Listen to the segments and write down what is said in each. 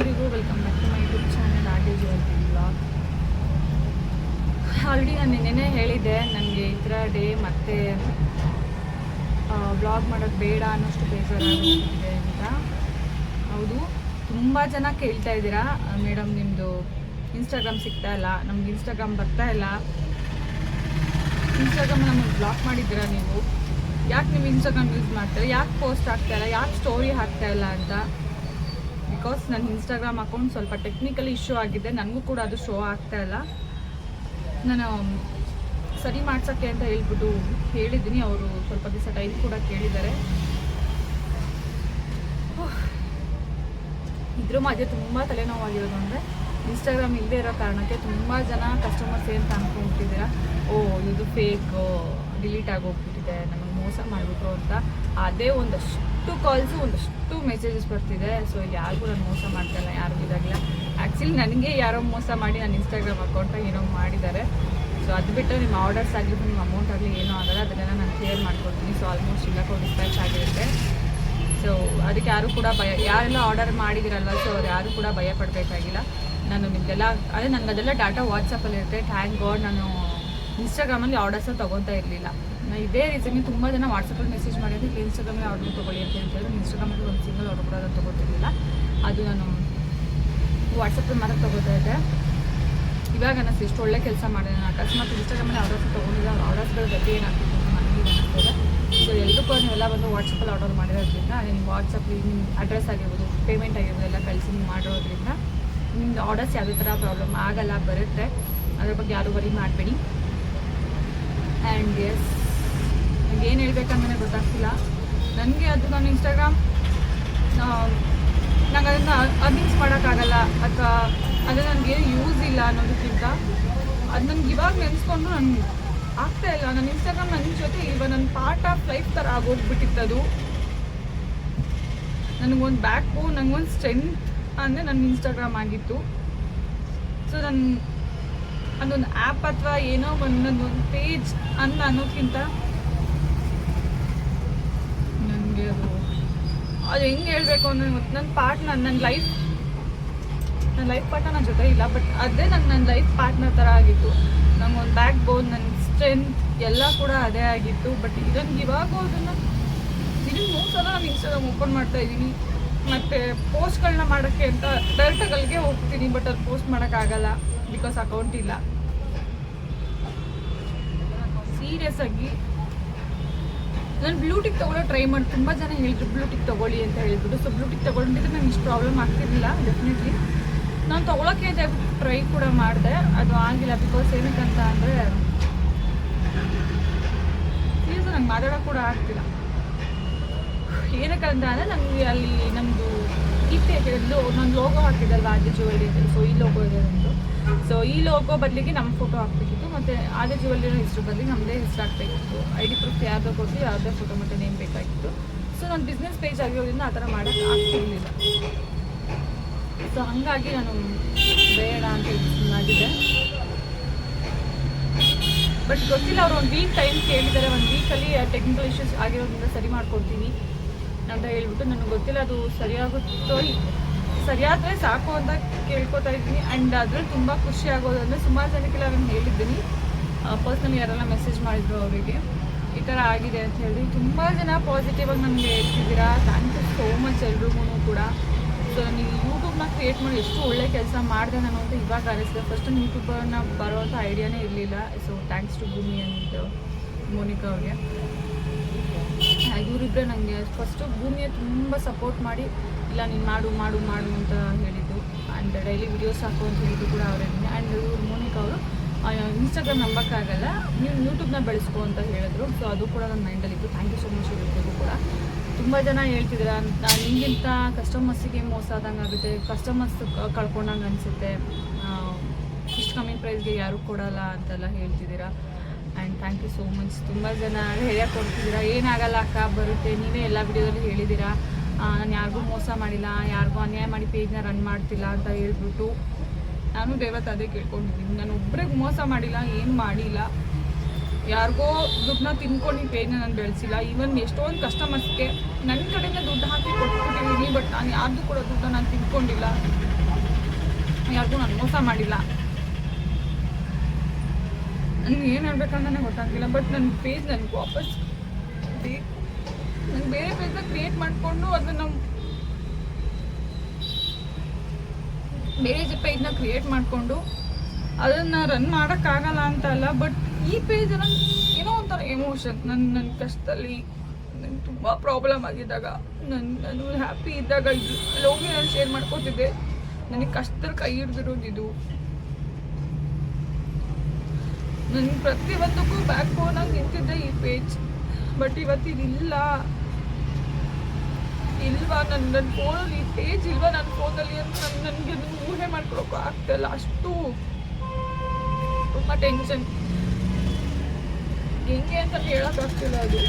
ಎಲ್ರಿಗೂ welcome back to my YouTube channel jewellery blog already ನಾನು ನಿನ್ನೆ ಹೇಳಿದ್ದೆ, ನನಗೆ ಈ ಥರ ಡೇ ಮತ್ತೆ ಬ್ಲಾಗ್ ಮಾಡೋದು ಬೇಡ ಅನ್ನೋಷ್ಟು ಬೇಜಾರಾಗಿದೆ ಅಂತ. ಹೌದು, ತುಂಬ ಜನ ಕೇಳ್ತಾ ಇದ್ದೀರಾ ಮೇಡಮ್ ನಿಮ್ಮದು ಇನ್ಸ್ಟಾಗ್ರಾಮ್ ಸಿಗ್ತಾ ಇಲ್ಲ, ನಮ್ಗೆ ಇನ್ಸ್ಟಾಗ್ರಾಮ್ ಬರ್ತಾ ಇಲ್ಲ. ಇನ್ಸ್ಟಾಗ್ರಾಮ್ ನಮಗೆ ಬ್ಲಾಕ್ ಮಾಡಿದ್ದೀರಾ ನೀವು? ಯಾಕೆ ನೀವು ಇನ್ಸ್ಟಾಗ್ರಾಮ್ ಯೂಸ್ ಮಾಡ್ತೀರಾ? ಯಾಕೆ ಪೋಸ್ಟ್ ಹಾಕ್ತಾ ಇಲ್ಲ? ಯಾಕೆ ಸ್ಟೋರಿ ಹಾಕ್ತಾ ಇಲ್ಲ ಅಂತ? ಬಿಕಾಸ್ ನನ್ನ ಇನ್ಸ್ಟಾಗ್ರಾಮ್ ಅಕೌಂಟ್ ಸ್ವಲ್ಪ ಟೆಕ್ನಿಕಲಿ ಇಶ್ಯೂ ಆಗಿದೆ. ನನಗೂ ಕೂಡ ಅದು ಶೋ ಆಗ್ತಾ ಇಲ್ಲ. ನಾನು ಸರಿ ಮಾಡ್ಸೋಕ್ಕೆ ಅಂತ ಹೇಳ್ಬಿಟ್ಟು ಹೇಳಿದ್ದೀನಿ. ಅವರು ಸ್ವಲ್ಪ ದಿವಸ ಟೈಮ್ ಕೂಡ ಕೇಳಿದ್ದಾರೆ. ಇದ್ರ ಮಧ್ಯೆ ತುಂಬ ತಲೆನೋವಾಗಿರೋದು ಅಂದರೆ ಇನ್ಸ್ಟಾಗ್ರಾಮ್ ಇಲ್ಲದೆ ಇರೋ ಕಾರಣಕ್ಕೆ ತುಂಬ ಜನ ಕಸ್ಟಮರ್ಸ್ ಏನು ಅನ್ಕೊಂತಿದ್ದೀರಾ ಓ, ಇದು ಫೇಕ್ ಡಿಲೀಟ್ ಆಗೋಗ್ಬಿಟ್ಟಿದೆ ನಮಗೆ ಮೋಸ ಮಾಡಿಬಿಟ್ರು ಅಂತ. ಅದೇ ಒಂದಷ್ಟು ಕಾಲ್ಸು ಒಂದಷ್ಟು ಮೆಸೇಜಸ್ ಬರ್ತಿದೆ. ಸೊ ಯಾರಿಗೂ ನಾನು ಮೋಸ ಮಾಡ್ತಾ ಇಲ್ಲ ಯಾರಿಗೂ ಇದಾಗಿಲ್ಲ ಆ್ಯಕ್ಚುಲಿ ನನಗೆ ಯಾರೋ ಮೋಸ ಮಾಡಿ ನನ್ನ ಇನ್ಸ್ಟಾಗ್ರಾಮ್ ಅಕೌಂಟ್ ಏನೋ ಮಾಡಿದ್ದಾರೆ. ಸೊ ಅದು ಬಿಟ್ಟು ನಿಮ್ಮ ಆರ್ಡರ್ಸ್ ಆಗಲಿ ನಿಮ್ಮ ಅಮೌಂಟ್ ಆಗಲಿ ಏನೂ ಆಗಲ್ಲ. ಅದನ್ನೆಲ್ಲ ನಾನು ಕ್ಲಿಯರ್ ಮಾಡ್ಕೊಡ್ತೀನಿ. ಸೊ ಆಲ್ಮೋಸ್ಟ್ ಇಲ್ಲಕ್ಕೋ ಡಿಸ್ಪ್ಯಾಚ್ ಆಗಿರುತ್ತೆ. ಸೊ ಅದಕ್ಕೆ ಯಾರು ಕೂಡ ಭಯ, ಯಾರೆಲ್ಲ ಆರ್ಡರ್ ಮಾಡಿದಿರಲ್ಲ ಸೊ ಅವ್ರು ಯಾರು ಕೂಡ ಭಯ ಪಡಬೇಕಾಗಿಲ್ಲ. ನಾನು ನಿಮಗೆಲ್ಲ, ಅದೇ ನನಗೆ ಅದೆಲ್ಲ ಡಾಟಾ ವಾಟ್ಸಪ್ಪಲ್ಲಿ ಇರುತ್ತೆ. ಥ್ಯಾಂಕ್ ಗಾಡ್ ನಾನು ಇನ್ಸ್ಟಾಗ್ರಾಮಲ್ಲಿ ಆರ್ಡರ್ಸ ತೊಗೊತಾ ಇರಲಿಲ್ಲ. ನಾನು ಇದೇ ರೀಸನ್ಗೆ ತುಂಬ ಜನ ವಾಟ್ಸಪ್ಪಲ್ಲಿ ಮೆಸೇಜ್ ಮಾಡಿದ್ರೆ ಇನ್ಸ್ಟಾಗ್ರಾಮಲ್ಲಿ ಆರ್ಡರ್ ತೊಗೊಳ್ಳಿ ಅಂತ ಹೇಳ್ತಾರೆ. ಇನ್ಸ್ಟಾಗ್ರಾಮಲ್ಲಿ ಒಂದು ಸಿಂಗಲ್ ಆರ್ಡರ್ ಕೂಡ ತೊಗೋತಿರ್ಲಿಲ್ಲ. ಅದು ನಾನು ವಾಟ್ಸಪ್ಪಲ್ಲಿ ಮಾತ್ರ ತೊಗೋತಾ ಇದ್ದೆ. ಇವಾಗ ನಾನು ಇಷ್ಟು ಒಳ್ಳೆ ಕೆಲಸ ಮಾಡಿದೆ. ನಾನು ಅಕಸ್ಮಾತ್ ಇನ್ಸ್ಟಾಗ್ರಾಮಲ್ಲಿ ಆರ್ಡರ್ಸ್ ತೊಗೊಂಡಿದ್ದೆ ಆರ್ಡರ್ಸ್ಗಳ ಗತಿ ಏನಾಗ್ತಿತ್ತು ಅಂತ ಅನಿಸ್ತದೆ. ಸೊ ಎಲ್ಲದಕ್ಕೂ ನೀವೆಲ್ಲ ಬಂದು ವಾಟ್ಸಪ್ಪಲ್ಲಿ ಆರ್ಡರ್ ಮಾಡಿರೋದ್ರಿಂದ ನಿಮ್ಮ ವಾಟ್ಸಪ್ಪಲ್ಲಿ ನಿಮ್ಮ ಅಡ್ರೆಸ್ ಆಗಿರ್ಬೋದು ಪೇಮೆಂಟ್ ಆಗಿರ್ಬೋದು ಎಲ್ಲ ಕಳಿಸಿ ನೀವು ಮಾಡಿರೋದ್ರಿಂದ ನಿಮ್ಮ ಆರ್ಡರ್ಸ್ ಯಾವುದೇ ಥರ ಪ್ರಾಬ್ಲಮ್ ಆಗಲ್ಲ, ಬರುತ್ತೆ. ಅದ್ರ ಬಗ್ಗೆ ಯಾರು ವರಿ ಮಾಡಬೇಡಿ. ಆ್ಯಂಡ್ ಎಸ್ ಏನು ಹೇಳ್ಬೇಕಂತಲೇ ಗೊತ್ತಾಗ್ತಿಲ್ಲ. ನನಗೆ ಅದು ನಾನು ಇನ್ಸ್ಟಾಗ್ರಾಮ್ ನಂಗೆ ಅದನ್ನು ಅರ್ನಿಂಗ್ಸ್ ಮಾಡೋಕ್ಕಾಗಲ್ಲ. ಅಥವಾ ಅದು ನನಗೆ ಯೂಸ್ ಇಲ್ಲ ಅನ್ನೋದಕ್ಕಿಂತ ಅದು ನನಗೆ ಇವಾಗ ನೆನೆಸ್ಕೊಂಡು ನನಗೆ ಆಗ್ತಾ ಇಲ್ಲ. ನನ್ನ ಇನ್ಸ್ಟಾಗ್ರಾಮ್ ನನ್ನ ಜೊತೆ ಇವಾಗ ನನ್ನ ಪಾರ್ಟ್ ಆಫ್ ಲೈಫ್ ಥರ ಆಗೋಗ್ಬಿಟ್ಟಿತ್ತದು. ನನಗೊಂದು ಬ್ಯಾಕ್ ನನಗೊಂದು ಸ್ಟ್ರೆಂತ್ ಅಂದರೆ ನನ್ನ ಇನ್ಸ್ಟಾಗ್ರಾಮ್ ಆಗಿತ್ತು. ಸೊ ನನ್ನ ಅದೊಂದು ಆ್ಯಪ್ ಅಥವಾ ಏನೋ ಒಂದೊಂದು ಒಂದು ಪೇಜ್ ಅಂತ ಅನ್ನೋದಕ್ಕಿಂತ ನನಗೆ ಅದು ಅದು ಹೆಂಗೆ ಹೇಳಬೇಕು ಅಂದರೆ ಗೊತ್ತು ನನ್ನ ಪಾರ್ಟ್ನರ್ ನನ್ನ ಲೈಫ್ ನನ್ನ ಲೈಫ್ ಪಾರ್ಟ್ನರ್ ನನ್ನ ಜೊತೆ ಇಲ್ಲ ಬಟ್ ಅದೇ ನನ್ನ ನನ್ನ ಲೈಫ್ ಪಾರ್ಟ್ನರ್ ಥರ ಆಗಿತ್ತು. ನಂಗೊಂದು ಬ್ಯಾಕ್ ಬೋನ್ ನನ್ನ ಸ್ಟ್ರೆಂತ್ ಎಲ್ಲ ಕೂಡ ಅದೇ ಆಗಿತ್ತು ಬಟ್ ಇದನ್ನು ಇವಾಗ ಅದನ್ನು ಇದನ್ನು ಮೂರು ಸಲ ನಾನು ಇನ್ಸ್ಟಾಗ್ರಾಮ್ ಓಪನ್ ಮಾಡ್ತಾ ಇದ್ದೀನಿ. ಮತ್ತು ಪೋಸ್ಟ್ಗಳನ್ನ ಮಾಡೋಕ್ಕೆ ಅಂತ ಡೈರೆಕ್ಟಾಗಿ ಅಲ್ಲಿಗೆ ಹೋಗ್ತೀನಿ ಬಟ್ ಅಲ್ಲಿ ಪೋಸ್ಟ್ ಮಾಡೋಕ್ಕಾಗಲ್ಲ ಬಿಕಾಸ್ ಅಕೌಂಟ್ ಇಲ್ಲ. ಸೀರಿಯಸ್ ಆಗಿ ನಾನು ಬ್ಲೂಟಿಕ್ ತಗೊಳ್ಳೋ ಟ್ರೈ ಮಾಡಿ, ತುಂಬ ಜನ ಹೇಳಿದ್ರು ಬ್ಲೂಟಿಕ್ ತೊಗೊಳ್ಳಿ ಅಂತ ಹೇಳ್ಬಿಟ್ಟು. ಸೊ ಬ್ಲೂಟಿಕ್ ತೊಗೊಂಡಿದ್ರೆ ನಂಗೆ ಇಷ್ಟು ಪ್ರಾಬ್ಲಮ್ ಆಗ್ತಿರಲಿಲ್ಲ ಡೆಫಿನೆಟ್ಲಿ ನಾನು ತೊಗೊಳಕ್ಕೆ ಅಂತ ಟ್ರೈ ಕೂಡ ಮಾಡಿದೆ. ಅದು ಆಗಿಲ್ಲ ಬಿಕಾಸ್ ಏನಕ್ಕಂತ ಅಂದರೆ ಪ್ಲೀಸ್ ನಂಗೆ ಮಾತಾಡೋಕೆ ಕೂಡ ಆಗ್ತಿಲ್ಲ. ಏನಕ್ಕಂತ ಅಂದರೆ ನನಗೆ ಅಲ್ಲಿ ನಮ್ಮದು ಇತ್ತೆ ಹೇಳಿದ್ದು ಒಂದೊಂದು ಲೋಗೋ ಹಾಕಿದ್ದಲ್ವ ಆದ್ಯ ಜ್ಯುವೆಲ್ರಿ ಅಂತ? ಸೊ ಈ ಲೋಗೋ ಇದೆ ನಮ್ಮದು ಸೊ ಈ ಲೋಗೋ ಬದಲಿಗೆ ನಮ್ಮ ಫೋಟೋ ಹಾಕ್ಬೇಕಿತ್ತು. ಮತ್ತು ಆದ್ಯ ಜ್ಯುವೆಲ್ರಿನ ಹೆಸರು ಬದಲಿಗೆ ನಮ್ಮದೇ ಹೆಸರು ಹಾಕ್ಬೇಕಿತ್ತು. ಐ ಡಿ ಪ್ರೂಫ್ ಯಾರ್ದೋ ಕೊಟ್ಟು ಯಾವುದೇ ಫೋಟೋ ಮತ್ತು ನೇಮ್ ಬೇಕಾಗಿತ್ತು. ಸೊ ನಾನು ಬಿಸ್ನೆಸ್ ಪೇಜ್ ಆಗಿರೋದ್ರಿಂದ ಆ ಥರ ಮಾಡೋಕ್ಕೆ ಆಗ್ತಿರಲಿಲ್ಲ. ಸೊ ಹಾಗಾಗಿ ನಾನು ಬೇಡ ಅಂತ ಸುಮ್ಮನಾಗಿದೆ ಬಟ್ ಗೊತ್ತಿಲ್ಲ, ಅವ್ರು ಒಂದು ವೀಕ್ ಟೈಮ್ ಕೇಳಿದ್ದಾರೆ. ಒಂದು ವೀಕಲ್ಲಿ ಟೆಕ್ನಿಕಲ್ ಇಶ್ಯೂಸ್ ಆಗಿರೋದ್ರಿಂದ ಸರಿ ಮಾಡ್ಕೊಡ್ತೀನಿ. ಅಂತ ಹೇಳ್ಬಿಟ್ಟು ನನಗೆ ಗೊತ್ತಿಲ್ಲ, ಅದು ಸರಿಯಾಗುತ್ತೋ ಸರಿಯಾದರೆ ಸಾಕು ಅಂತ ಕೇಳ್ಕೊತಾ ಇದ್ದೀನಿ. ಆ್ಯಂಡ್ ಅದ್ರಲ್ಲಿ ತುಂಬ ಖುಷಿ ಆಗೋದು ಅಂದರೆ ಸುಮಾರು ಜನಕ್ಕೆಲ್ಲ ನಾನು ಹೇಳಿದ್ದೀನಿ. ಪರ್ಸ್ನಲಿ ಯಾರೆಲ್ಲ ಮೆಸೇಜ್ ಮಾಡಿದ್ರು ಅವರಿಗೆ. ಈ ಥರ ಆಗಿದೆ ಅಂತ ಹೇಳಿ. ತುಂಬ ಜನ ಪಾಸಿಟಿವ್ ಆಗಿ ನನಗೆ ಹೇಳ್ತಿದ್ದೀರಾ? ಥ್ಯಾಂಕ್ ಯು ಸೋ ಮಚ್ ಎಲ್ರಿಗೂ ಕೂಡ. ಸೊ ನಾನು ಯೂಟ್ಯೂಬ್ನ ಕ್ರಿಯೇಟ್ ಮಾಡಿ ಎಷ್ಟು ಒಳ್ಳೆ ಕೆಲಸ ಮಾಡಿದೆ ನಾನು ಅಂತ ಇವಾಗ ಅನಿಸಿದೆ ಫಸ್ಟ್ ಯೂಟ್ಯೂಬರ್ನ ಬರೋವಂಥ ಐಡಿಯಾನೇ ಇರಲಿಲ್ಲ. So thanks to Bhoomi and Monica ಅವ್ರಿಗೆ. ಇವರಿಬ್ಬರೇ ನನಗೆ ಫಸ್ಟು ಭೂಮಿಯ ತುಂಬ ಸಪೋರ್ಟ್ ಮಾಡಿ, ಇಲ್ಲ, ನೀನು ಮಾಡು ಮಾಡು ಮಾಡು ಅಂತ ಹೇಳಿದ್ದು. ಆ್ಯಂಡ್ ಡೈಲಿ ವಿಡಿಯೋಸ್ ಹಾಕು ಅಂತ ಹೇಳಿದ್ದು ಕೂಡ ಅವರೇ. ಆ್ಯಂಡ್ ಇವರು ಮೋನಿಕಾ ಅವರು ಇನ್ಸ್ಟಾಗ್ರಾಮ್ ನಂಬಕ್ಕಾಗಲ್ಲ, ನೀವು ಯೂಟ್ಯೂಬ್ನ ಬೆಳೆಸ್ಕೊ ಅಂತ ಹೇಳಿದ್ರು. ಸೊ ಅದು ಕೂಡ ನನ್ನ ಮೈಂಡಲ್ಲಿತ್ತು ಥ್ಯಾಂಕ್ ಯು ಸೊ ಮಚ್ ಇವ್ರಿಗೂ ಕೂಡ. ತುಂಬ ಜನ ಹೇಳ್ತಿದ್ದೀರಾ ನಿಮಗಿಂತ ಕಸ್ಟಮರ್ಸಿಗೆ ಮೋಸ ಆದಂಗೆ ಆಗುತ್ತೆ. ಕಸ್ಟಮರ್ಸ್ ಕಳ್ಕೊಂಡಂಗೆ ಅನಿಸುತ್ತೆ. ಇಷ್ಟು ಕಮ್ಮಿ ಪ್ರೈಸ್ಗೆ ಯಾರೂ ಕೊಡಲ್ಲ ಅಂತೆಲ್ಲ ಹೇಳ್ತಿದ್ದೀರಾ. And thank you so much ತುಂಬ ಜನ ಧೈರ್ಯ ಕೊಡ್ತಿದ್ದೀರಾ? ಏನಾಗಲ್ಲ ಅಕ್ಕ, ಬರುತ್ತೆ. ನೀವೇ ಎಲ್ಲ ವಿಡಿಯೋದಲ್ಲಿ ಹೇಳಿದ್ದೀರಾ? ನಾನು ಯಾರಿಗೂ ಮೋಸ ಮಾಡಿಲ್ಲ, ಯಾರಿಗೂ ಅನ್ಯಾಯ ಮಾಡಿ ಪೇಜ್ನ ರನ್ ಮಾಡ್ತಿಲ್ಲ ಅಂತ ಹೇಳ್ಬಿಟ್ಟು ನಾನು ದೇವತ್ ಅದೇ ಕೇಳ್ಕೊಂಡಿದ್ದೀನಿ. ನಾನು ಒಬ್ಬರಿಗೆ ಮೋಸ ಮಾಡಿಲ್ಲ, ಏನು ಮಾಡಿಲ್ಲ. ಯಾರಿಗೋ ದುಡ್ಡನ್ನ ತಿನ್ಕೊಂಡು ಈ ಪೇಜ್ನ ನಾನು ಬೆಳೆಸಿಲ್ಲ. ಈವನ್ ಎಷ್ಟೊಂದು ಕಸ್ಟಮರ್ಸ್ಗೆ ನನ್ನ ಕಡೆಯಿಂದ ದುಡ್ಡು ಹಾಕಿ ಕೊಟ್ಬಿಟ್ಟಿದ್ದೀನಿ ಬಟ್ ನಾನು ಯಾರ್ದು ಕೂಡ ದುಡ್ಡನ್ನ ನಾನು ತಿನ್ಕೊಂಡಿಲ್ಲ. ಯಾರಿಗೂ ನಾನು ಮೋಸ ಮಾಡಿಲ್ಲ. ನನಗೆ ಏನು ಹೇಳ್ಬೇಕಂತಾನೆ ಗೊತ್ತಾಗ್ತಿಲ್ಲ ಬಟ್ ನನ್ನ ಪೇಜ್ ನನಗೆ ವಾಪಸ್ ಬೇಕು. ನಾನು ಬೇರೆ ಪೇಜ್ನ ಕ್ರಿಯೇಟ್ ಮಾಡಿಕೊಂಡು ಅದನ್ನು ಬೇರೆ ಪೇಜ್ನ ಕ್ರಿಯೇಟ್ ಮಾಡಿಕೊಂಡು ಅದನ್ನು ರನ್ ಮಾಡೋಕ್ಕಾಗಲ್ಲ ಅಂತ ಅಲ್ಲ ಬಟ್ ಈ ಪೇಜ್ ನನಗೆ ಏನೋ ಒಂಥರ ಎಮೋಷನ್ ನನ್ನ ನನ್ನ ಕಷ್ಟದಲ್ಲಿ ನಂಗೆ ತುಂಬ ಪ್ರಾಬ್ಲಮ್ ಆಗಿದ್ದಾಗ ನನ್ನ ನಾನು ಹ್ಯಾಪಿ ಇದ್ದಾಗ ಇದು ಅಲ್ಲಿ ಹೋಗಿ ನಾನು ಶೇರ್ ಮಾಡ್ಕೋತಿದ್ದೆ. ನನಗೆ ಕಷ್ಟದಲ್ಲಿ ಕೈ ಹಿಡ್ದಿರೋದು ಇದು. ನನ್ನ ಪ್ರತಿಯೊಂದಕ್ಕೂ ಬ್ಯಾಕ್ ಬೋನಾಗಿ ನಿಂತಿದ್ದೆ ಈ ಪೇಜ್ ಬಟ್ ಇವತ್ತಿದಿಲ್ಲ ಇಲ್ವಾ? ನನ್ನ ನನ್ನ ಫೋನಲ್ಲಿ ಈ ಪೇಜ್ ಇಲ್ವಾ ನನ್ನ ಫೋನಲ್ಲಿ ಅಂತ ನನ್ ನನಗೆ ಊಹೆ ಮಾಡ್ಕೊಳಕ್ಕೂ ಆಗ್ತಾಯಿಲ್ಲ ಅಷ್ಟು ತುಂಬ ಟೆನ್ಷನ್ ಹೆಂಗೆ ಅಂತ ಹೇಳೋಕ್ಕಾಗ್ತಿಲ್ಲ ಅದು.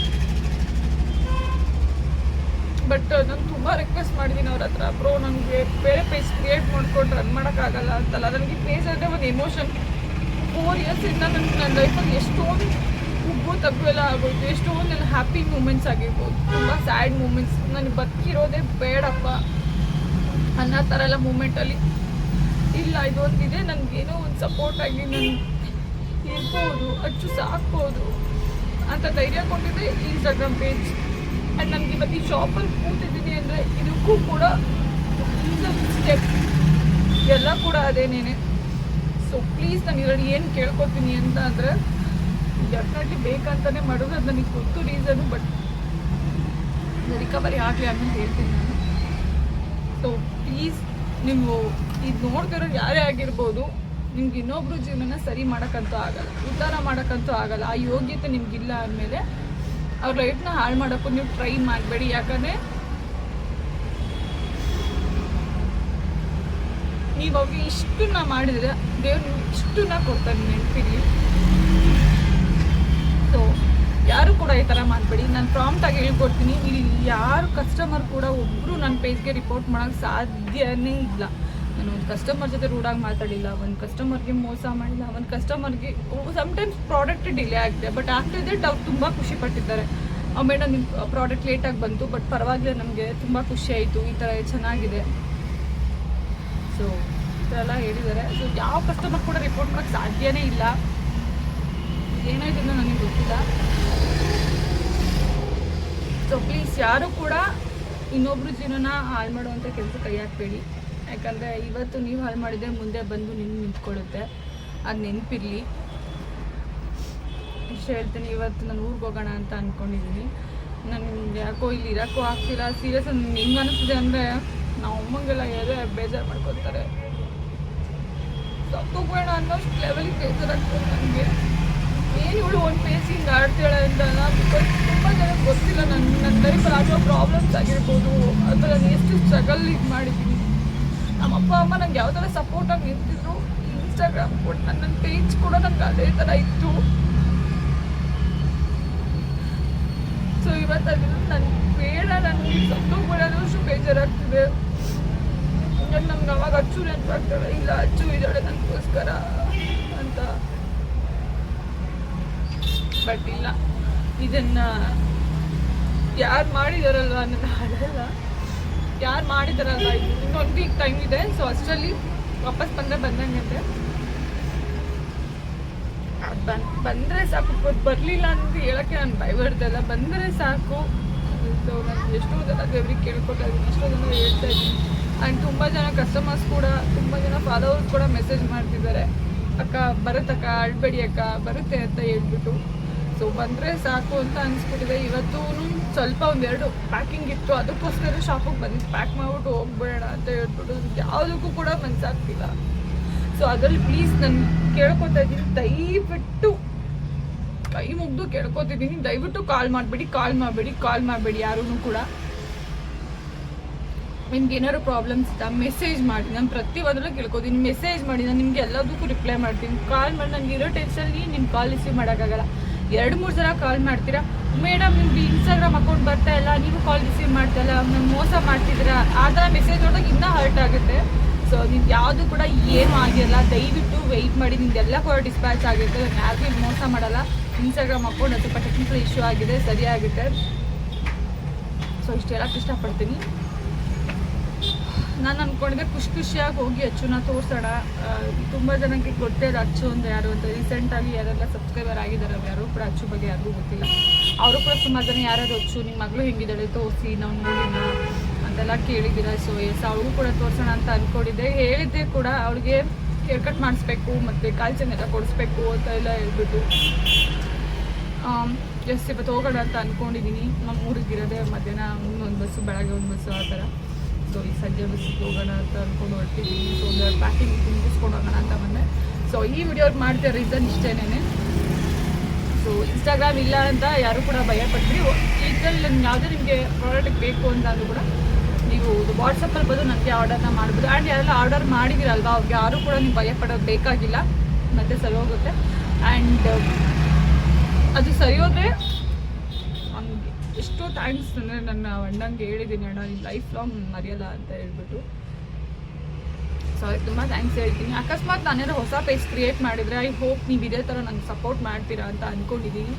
ಬಟ್ ನಾನು ತುಂಬ ರಿಕ್ವೆಸ್ಟ್ ಮಾಡಿದ್ದೀನಿ ಅವ್ರ ಹತ್ರ. ಬ್ರೋ ನನಗೆ ಬೇರೆ ಪೇಜ್ ಕ್ರಿಯೇಟ್ ಮಾಡ್ಕೊಂಡು ರನ್ ಮಾಡೋಕ್ಕಾಗಲ್ಲ ಅಂತಲ್ಲ. ನನಗೆ ಪೇಜ್ ಅಂದರೆ ಒಂದು ಎಮೋಷನ್ ಫೋರ್ ಇಯರ್ಸಿಂದ ನನ್ನ ನನ್ನ ಲೈಫಲ್ಲಿ ಎಷ್ಟೊಂದು ಉಬ್ಬು ತಗ್ಗು ಎಲ್ಲ ಆಗೋಯ್ತು, ಎಷ್ಟೊಂದು ನನ್ನ ಹ್ಯಾಪಿ ಮೂಮೆಂಟ್ಸ್ ಆಗಿರ್ಬೋದು. ತುಂಬ ಸ್ಯಾಡ್ ಮೂಮೆಂಟ್ಸ್ ನನಗೆ ಬದುಕಿರೋದೇ ಬೇಡಪ್ಪ ಅನ್ನೋ ಥರ ಎಲ್ಲ ಮೂಮೆಂಟಲ್ಲಿ ಇಲ್ಲ, ಇದೊಂದಿದೆ. ನನಗೇನೋ ಒಂದು ಸಪೋರ್ಟ್ ಆಗಿ ನಾನು ಇರ್ಬೋದು, ಅಚ್ಚು ಸಾಕ್ಬೋದು ಅಂತ ಧೈರ್ಯ ಕೊಟ್ಟಿದ್ದೆ ಇನ್ಸ್ಟಾಗ್ರಾಮ್ ಪೇಜ್ ಆ್ಯಂಡ್ ನನಗೆ ಇವತ್ತು ಈ ಶಾಪಲ್ಲಿ ಕೂತಿದ್ದೀನಿ ಅಂದರೆ ಇದಕ್ಕೂ ಕೂಡ ಸ್ಟೆಪ್ ಎಲ್ಲ ಕೂಡ ಅದೇನೇನೆ. ಸೊ ಪ್ಲೀಸ್ ನಾನು ಇದರಲ್ಲಿ ಏನು ಕೇಳ್ಕೊತೀನಿ ಅಂತ ಅಂದರೆ ಡೆಫಿನೆಟ್ಲಿ ಬೇಕಂತಲೇ ಮಾಡೋದು ಅದು ನನಗೆ ಗೊತ್ತು ರೀಸನು ಬಟ್ ರಿಕವರಿ ಆಗಲಿ ಅಂತ ಹೇಳ್ತೀನಿ ನಾನು. ಸೊ ಪ್ಲೀಸ್ ನೀವು ಇದು ನೋಡ್ತಿರೋ ಯಾರೇ ಆಗಿರ್ಬೋದು, ನಿಮ್ಗೆ ಇನ್ನೊಬ್ರು ಜೀವನ ಸರಿ ಮಾಡೋಕ್ಕಂತೂ ಆಗಲ್ಲ ಉದ್ಧಾರ ಮಾಡೋಕ್ಕಂತೂ ಆಗಲ್ಲ, ಆ ಯೋಗ್ಯತೆ ನಿಮ್ಗಿಲ್ಲ ಅಂದಮೇಲೆ, ಅವ್ರ ಲೈಫ್ನ ಹಾಳು ಮಾಡೋಕ್ಕೂ ನೀವು ಟ್ರೈ ಮಾಡಬೇಡಿ. ಯಾಕಂದರೆ ನೀವು ಅವ್ರಿಗೆ ಇಷ್ಟನ್ನ ಮಾಡಿದ್ರೆ ದೇವ್ರು ನಿಮ್ಗೆ ಇಷ್ಟನ್ನ ಕೊಡ್ತಾನೆ ನೆನಪಿರಲಿ ಸೊ ಯಾರು ಕೂಡ ಈ ಥರ ಮಾಡಬೇಡಿ. ನಾನು ಪ್ರಾಂಪ್ಟಾಗಿ ಹೇಳ್ಕೊಡ್ತೀನಿ. ಇಲ್ಲಿ ಯಾರು ಕಸ್ಟಮರ್ ಕೂಡ ಒಬ್ಬರು ನನ್ನ ಪೇಜ್ಗೆ ರಿಪೋರ್ಟ್ ಮಾಡೋಕ್ಕೆ ಸಾಧ್ಯನೇ ಇಲ್ಲ. ನಾನು ಒಂದು ಕಸ್ಟಮರ್ ಜೊತೆ ರೂಡಾಗಿ ಮಾತಾಡಿಲ್ಲ, ಒಂದು ಕಸ್ಟಮರ್ಗೆ ಮೋಸ ಮಾಡಿಲ್ಲ, ಒಂದು ಕಸ್ಟಮರ್ಗೆ ಸಮ್ಟೈಮ್ಸ್ ಪ್ರಾಡಕ್ಟ್ ಡಿಲೇ ಆಗಿದೆ ಬಟ್ ಆಫ್ಟರ್ ದಟ್ ಅವ್ರು ತುಂಬ ಖುಷಿ ಪಟ್ಟಿದ್ದಾರೆ. ಮೇಡಮ್ ನಿಮ್ಮ ಪ್ರಾಡಕ್ಟ್ ಲೇಟಾಗಿ ಬಂತು ಬಟ್ ಪರವಾಗಿಲ್ಲ, ನಮಗೆ ತುಂಬ ಖುಷಿ ಆಯಿತು. ಈ ಥರ ಚೆನ್ನಾಗಿದೆ. ಸೊ ಈ ಥರ ಎಲ್ಲ ಹೇಳಿದ್ದಾರೆ. ಸೊ ಯಾವ ಕಸ್ಟಮರ್ ಕೂಡ ರಿಪೋರ್ಟ್ ಮಾಡೋಕ್ಕೆ ಸಾಧ್ಯನೇ ಇಲ್ಲ. ಏನಾಯ್ತು ನನಗೆ ಗೊತ್ತಿಲ್ಲ. ಸೊ ಪ್ಲೀಸ್ ಯಾರು ಕೂಡ ಇನ್ನೊಬ್ರ ಜೀವನ ಹಾಳು ಮಾಡುವಂಥ ಕೆಲಸ ಕೈ ಹಾಕಬೇಡಿ. ಯಾಕಂದರೆ ಇವತ್ತು ನೀವು ಹಾಳು ಮಾಡಿದರೆ ಮುಂದೆ ಬಂದು ನಿನ್ನ ನಿಂತ್ಕೊಳ್ಳುತ್ತೆ. ಅದು ನೆನಪಿರಲಿ. ಇಷ್ಟು ಹೇಳ್ತೀನಿ, ಇವತ್ತು ನಾನು ಊರಿಗೆ ಹೋಗೋಣ ಅಂತ ಅಂದ್ಕೊಂಡಿದ್ದೀನಿ ನನಗೆ ಯಾಕೋ ಇಲ್ಲಿ ಇರೋಕ್ಕೂ ಆಗ್ತಿಲ್ಲ. ಸೀರಿಯಸ್ ಹೆಂಗೆ ಅನಿಸ್ತಿದೆ ಅಂದರೆ ನಾವು ಅಮ್ಮಂಗೆಲ್ಲ ಹೇಳಿದ್ರೆ ಬೇಜಾರು ಮಾಡ್ಕೊತಾರೆ. ಸತ್ತು ಬೇಡ ಅನ್ನೋಷ್ಟು ಲೆವೆಲಿಗೆ ಬೇಜಾರಾಗ್ತದೆ ನನಗೆ ಏನು ಇವಳು ಒಂದು ಹಿಂಗೆ ಆಡ್ತಾಳೆ ಅಂತಲ್ಲ ಬಿಕಾಸ್ ತುಂಬ ಜನಕ್ಕೆ ಗೊತ್ತಿಲ್ಲ ನನ್ನ ನನ್ನ ಲೈಫಲ್ಲಿ ಆಗೋ ಪ್ರಾಬ್ಲಮ್ಸ್ ಆಗಿರ್ಬೋದು. ಅಥವಾ ನಾನು ಎಷ್ಟು ಸ್ಟ್ರಗಲ್ ಇದು ಮಾಡಿದ್ದೀನಿ ನಮ್ಮ ಅಪ್ಪ, ಅಮ್ಮ ನಂಗೆ ಯಾವ ಥರ ಸಪೋರ್ಟಾಗಿ ನಿಂತಿದ್ರು ಇನ್ಸ್ಟಾಗ್ರಾಮ್ ಕೂಡ ನನ್ನ ಪೇಜ್ ಕೂಡ ನಂಗೆ ಅದೇ ಥರ ಇತ್ತು. ಸೊ ಇವತ್ತು ನನ್ನ ಬೇಡ ನನಗೆ ಸತ್ತು ಬಿಡೋದಷ್ಟು ಬೇಜಾರಾಗ್ತಿದೆ. ನಮ್ಗೆ ಅವಾಗ ಅಚ್ಚು ನೆನಪಾಗ್ತಾಳೆ ಇಲ್ಲ, ಅಚ್ಚು ಇದ್ದಾಳೆ ನನಗೋಸ್ಕರ ಅಂತ. ಬಟ್ ಇಲ್ಲ. ಇದನ್ನ ಯಾರು ಮಾಡಿದಾರಲ್ವ ನನ್ನ ಹಾಡಲ್ಲ ಯಾರು ಮಾಡಿದಾರಲ್ಲ ಇದು ಒಂದು ವೀಕ್ ಟೈಮ್ ಇದೆ. ಸೊ ಅಷ್ಟರಲ್ಲಿ ವಾಪಸ್ ಬಂದರೆ ಬಂದಂಗಂತೆ. ಬನ್ ಬಂದರೆ ಸಾಕು. ಬರಲಿಲ್ಲ ಅಂತ ಹೇಳೋಕ್ಕೆ ನಾನು ಭಯಪಡ್ದಲ್ಲ ಬಂದರೆ ಸಾಕು. ಸೊ ನಾನು ಎಷ್ಟೋ ಜನ ದೇವ್ರಿಗೆ ಕೇಳ್ಕೊತಾ ಇದ್ದೀನಿ. ಎಷ್ಟೋ ಜನ ಹೇಳ್ತಾ ಇದ್ದೀನಿ. ಆ್ಯಂಡ್ ತುಂಬ ಜನ ಕಸ್ಟಮರ್ಸ್ ಕೂಡ, ತುಂಬ ಜನ ಫಾಲೋವರ್ಸ್ ಕೂಡ ಮೆಸೇಜ್ ಮಾಡ್ತಿದ್ದಾರೆ. ಅಕ್ಕ, ಬರುತ್ತಕ್ಕ, ಅಳ್ಬೇಡಿ ಅಕ್ಕ, ಬರುತ್ತೆ ಅಂತ ಹೇಳ್ಬಿಟ್ಟು. ಸೊ ಬಂದರೆ ಸಾಕು ಅಂತ ಅನಿಸ್ಬಿಟ್ಟಿದೆ. ಇವತ್ತೂ ಸ್ವಲ್ಪ ಒಂದೆರಡು ಪ್ಯಾಕಿಂಗ್ ಇತ್ತು. ಅದಕ್ಕೋಸ್ಕರ ಶಾಪಿಗೆ ಬಂದು ಪ್ಯಾಕ್ ಮಾಡಿಬಿಟ್ಟು ಹೋಗ್ಬೇಡ ಅಂತ ಹೇಳ್ಬಿಟ್ಟು ಯಾವುದಕ್ಕೂ ಕೂಡ ಮನಸ್ಸಾಗ್ತಿಲ್ಲ ಸೊ ಅದರಲ್ಲಿ ಪ್ಲೀಸ್ ನಾನು ಕೇಳ್ಕೊತಾ ಇದ್ದೀನಿ. ದಯವಿಟ್ಟು ಕೈ ಮುಗ್ದು ಕೇಳ್ಕೊತಿದ್ದೀನಿ. ದಯವಿಟ್ಟು ಕಾಲ್ ಮಾಡಬೇಡಿ ಕಾಲ್ ಮಾಡಬೇಡಿ ಕಾಲ್ ಮಾಡಬೇಡಿ ಯಾರೂ ಕೂಡ. ನಿಮ್ಗೆ ಏನಾದ್ರು ಪ್ರಾಬ್ಲಮ್ಸ್ ಇದ್ದ ಮೆಸೇಜ್ ಮಾಡಿ. ನಾನು ಪ್ರತಿ ಒಂದರಲ್ಲೂ ಕೇಳ್ಕೊತೀನಿ ಮೆಸೇಜ್ ಮಾಡಿ. ನಾನು ನಿಮ್ಗೆ ಎಲ್ಲದಕ್ಕೂ ರಿಪ್ಲೈ ಮಾಡ್ತೀನಿ. ಕಾಲ್ ಮಾಡಿ ನನಗೆ ಇರೋ ಟೆನ್ಷನಲ್ಲಿ ನಿಮ್ಮ ಕಾಲ್ ರಿಸೀವ್ ಮಾಡೋಕ್ಕಾಗಲ್ಲ. ಎರಡು, ಮೂರು ಸಲ ಕಾಲ್ ಮಾಡ್ತೀರಾ? ಮೇಡಮ್ ನಿಮ್ಗೆ ಇನ್ಸ್ಟಾಗ್ರಾಮ್ ಅಕೌಂಟ್ ಬರ್ತಾ ಇಲ್ಲ. ನೀವು ಕಾಲ್ ರಿಸೀವ್ ಮಾಡ್ತಾ ಇಲ್ಲ. ನಾನು ಮೋಸ ಮಾಡ್ತಿದ್ದೀರಾ? ಆ ಥರ ಮೆಸೇಜ್ ನೋಡಿದಾಗ ಇನ್ನೂ ಹರ್ಟ್ ಆಗುತ್ತೆ. ಸೊ ನಿಮ್ಗೆ ಯಾವುದು ಕೂಡ ಏನೂ ಆಗಿರಲ್ಲ ದಯವಿಟ್ಟು ವೆಯ್ಟ್ ಮಾಡಿ. ನಿಮ್ದೆಲ್ಲ ಕೂಡ ಡಿಸ್ಪ್ಯಾಚ್ ಆಗುತ್ತೆ. ನಾನು ಯಾರಿಗೂ ಮೋಸ ಮಾಡಲ್ಲ. ಇನ್ಸ್ಟಾಗ್ರಾಮ್ ಅಕೌಂಟ್ ಅಥವಾ ಟೆಕ್ನಿಕಲ್ ಇಶ್ಯೂ ಆಗಿದೆ. ಸರಿಯಾಗುತ್ತೆ ಸೊ ಇಷ್ಟೆಲ್ಲ ಇಷ್ಟಪಡ್ತೀನಿ ನಾನು ಅಂದ್ಕೊಂಡಿದ್ದೆ ಖುಷಿ ಖುಷಿಯಾಗಿ ಹೋಗಿ ಅಚ್ಚುನ ತೋರಿಸೋಣ. ತುಂಬ ಜನಕ್ಕೆ ಗೊತ್ತೇ ಇದೆ ಅಚ್ಚು ಅಂತ ಯಾರು ಅಂತ. ರೀಸೆಂಟಾಗಿ ಯಾರೆಲ್ಲ ಸಬ್ಸ್ಕ್ರೈಬರ್ ಆಗಿದ್ದಾರೆ ಯಾರು ಕೂಡ ಅಚ್ಚು ಬಗ್ಗೆ ಯಾರಿಗೂ ಗೊತ್ತಿಲ್ಲ. ಅವರು ಕೂಡ ಸುಮಾರು ಜನ ಯಾರ್ಯಾರು ಅಚ್ಚು ನಿಮ್ಮ ಮಗಳು ಹೆಂಗಿದ್ದಾಳೆ ತೋರಿಸಿ, ನಾವು ನೋಡಿಲ್ಲ ಅಂತೆಲ್ಲ ಕೇಳಿದ್ದೀರ. ಸೊ ಎಸ್ ಅವ್ರಿಗೂ ಕೂಡ ತೋರಿಸೋಣ ಅಂತ ಅಂದ್ಕೊಂಡಿದ್ದೆ ಹೇಳಿದ್ದೆ ಕೂಡ ಅವಳಿಗೆ ಹೇರ್ ಕಟ್ ಮಾಡಿಸ್ಬೇಕು, ಮತ್ತು ಕಾಲ್ಚನ್ನೆಲ್ಲ ಕೊಡಿಸ್ಬೇಕು ಅಂತ ಎಲ್ಲ ಹೇಳ್ಬಿಟ್ಟು. ಎಸ್ ಇವತ್ತು ಹೋಗೋಣ ಅಂತ ಅಂದ್ಕೊಂಡಿದ್ದೀನಿ ನಮ್ಮ ಊರಿಗೆ ಇರೋದೇ ಮಧ್ಯಾಹ್ನ ಒಂದು ಬಸ್ಸು, ಬೆಳಗ್ಗೆ ಒಂದು ಬಸ್ಸು ಆ ಥರ. ಸೊ ಈ ಸಂಜೆ ಬಿಸಿಗೆ ಹೋಗೋಣ ಅಂತ ಅಂದ್ಕೊಂಡು ಹೊರಟಿದ್ದೀನಿ ಸೊ ಒಂದು ಪ್ಯಾಕಿಂಗ್ ಮುಗಿಸ್ಕೊಂಡು ಹೋಗೋಣ ಅಂತ ಬಂದೆ. ಸೊ ಈ ವಿಡಿಯೋ ಮಾಡ್ತಿರೋ ರೀಸನ್ ಇಷ್ಟೇನೆ ಸೊ ಇನ್ಸ್ಟಾಗ್ರಾಮ್ ಇಲ್ಲ ಅಂತ ಯಾರು ಕೂಡ ಭಯಪಟ್ರಿ. ಇದ್ರಲ್ಲಿ ಯಾವುದೇ ನಿಮಗೆ ಪ್ರಾಡಕ್ಟ್ ಬೇಕು ಅಂತ ಕೂಡ ನೀವು ವಾಟ್ಸಪ್ಪಲ್ಲಿ ಬಂದು ನನಗೆ ಆರ್ಡರ್ನ ಮಾಡ್ಬೋದು. ಆ್ಯಂಡ್ ಯಾರೆಲ್ಲ ಆರ್ಡರ್ ಮಾಡಿದಿರಲ್ವಾ, ಅವ್ರಿಗೆ ಯಾರು ಕೂಡ ನೀವು ಭಯ ಬೇಕಾಗಿಲ್ಲ. ಮತ್ತೆ ಸರಿ ಹೋಗುತ್ತೆ. ಆ್ಯಂಡ್ ಅದು ಸರಿ ಹೋದರೆ ಥ್ಯಾಂಕ್ಸ್ ಅಂದರೆ ನನ್ನ ಅಣ್ಣಂಗೆ ಹೇಳಿದ್ದೀನಿ, ಅಣ್ಣ, ನೀನು ಲೈಫ್ ಲಾಂಗ್ ಮರೆಯಲ್ಲ ಅಂತ ಹೇಳ್ಬಿಟ್ಟು. ಸೊ ಅದಕ್ಕೆ ತುಂಬ ಥ್ಯಾಂಕ್ಸ್ ಹೇಳ್ತೀನಿ. ಅಕಸ್ಮಾತ್ ನಾನೇನೋ ಹೊಸ ಪೇಜ್ ಕ್ರಿಯೇಟ್ ಮಾಡಿದರೆ ಐ ಹೋಪ್ ನೀವು ಇದೇ ಥರ ನಂಗೆ ಸಪೋರ್ಟ್ ಮಾಡ್ತೀರಾ ಅಂತ ಅಂದ್ಕೊಂಡಿದ್ದೀನಿ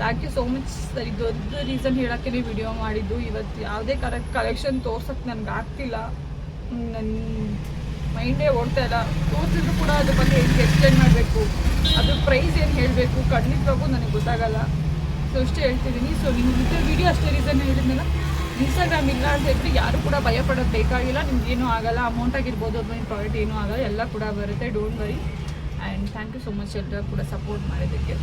ಥ್ಯಾಂಕ್ ಯು ಸೋ ಮಚ್ ಸರಿ, ದೊಡ್ಡ ರೀಸನ್ ಹೇಳೋಕ್ಕೆ ವಿಡಿಯೋ ಮಾಡಿದ್ದು. ಇವತ್ತು ಯಾವುದೇ ಕರೆಕ್ಟ್ ಕಲೆಕ್ಷನ್ ತೋರ್ಸೋಕ್ಕೆ ನನಗೆ ಆಗ್ತಿಲ್ಲ. ನನ್ನ ಮೈಂಡೇ ಓಡ್ತಾ ಇಲ್ಲ. ತೋರಿಸಿದ್ರು ಕೂಡ ಅದ್ರ ಬಗ್ಗೆ ಹೆಂಗೆ ಎಕ್ಸ್ಪ್ಲೇನ್ ಮಾಡಬೇಕು? ಅದ್ರ ಪ್ರೈಸ್ ಏನು ಹೇಳಬೇಕು? ಖಂಡಿತವಾಗೂ ನನಗೆ ಗೊತ್ತಾಗಲ್ಲ. ಸೊ ಅಷ್ಟೇ ಹೇಳ್ತಿದ್ದೀನಿ. ಸೊ ನಿಮ್ಮ ಜೊತೆ ವಿಡಿಯೋ ಅಷ್ಟೇ ರೀಸನ್ ಹೇಳಿದ್ನಲ್ಲ ಇನ್ಸ್ಟಾಗ್ರಾಮ್ ಇಲ್ಲ ಅಂತ ಹೇಳಿದ್ರೆ ಯಾರು ಕೂಡ ಭಯ ಪಡೋದು ಬೇಕಾಗಿಲ್ಲ. ನಿಮ್ಗೆ ಏನೂ ಆಗಲ್ಲ. ಅಮೌಂಟ್ ಆಗಿರ್ಬೋದು ಅಥವಾ ನಿಮ್ಮ ಪ್ರಾಡಕ್ಟ್ ಏನೂ ಆಗಲ್ಲ. ಎಲ್ಲ ಕೂಡ ಬರುತ್ತೆ. Don't worry and thank you so much ಎಲ್ಲರೂ ಕೂಡ ಸಪೋರ್ಟ್ ಮಾಡಿದ್ದಕ್ಕೆ.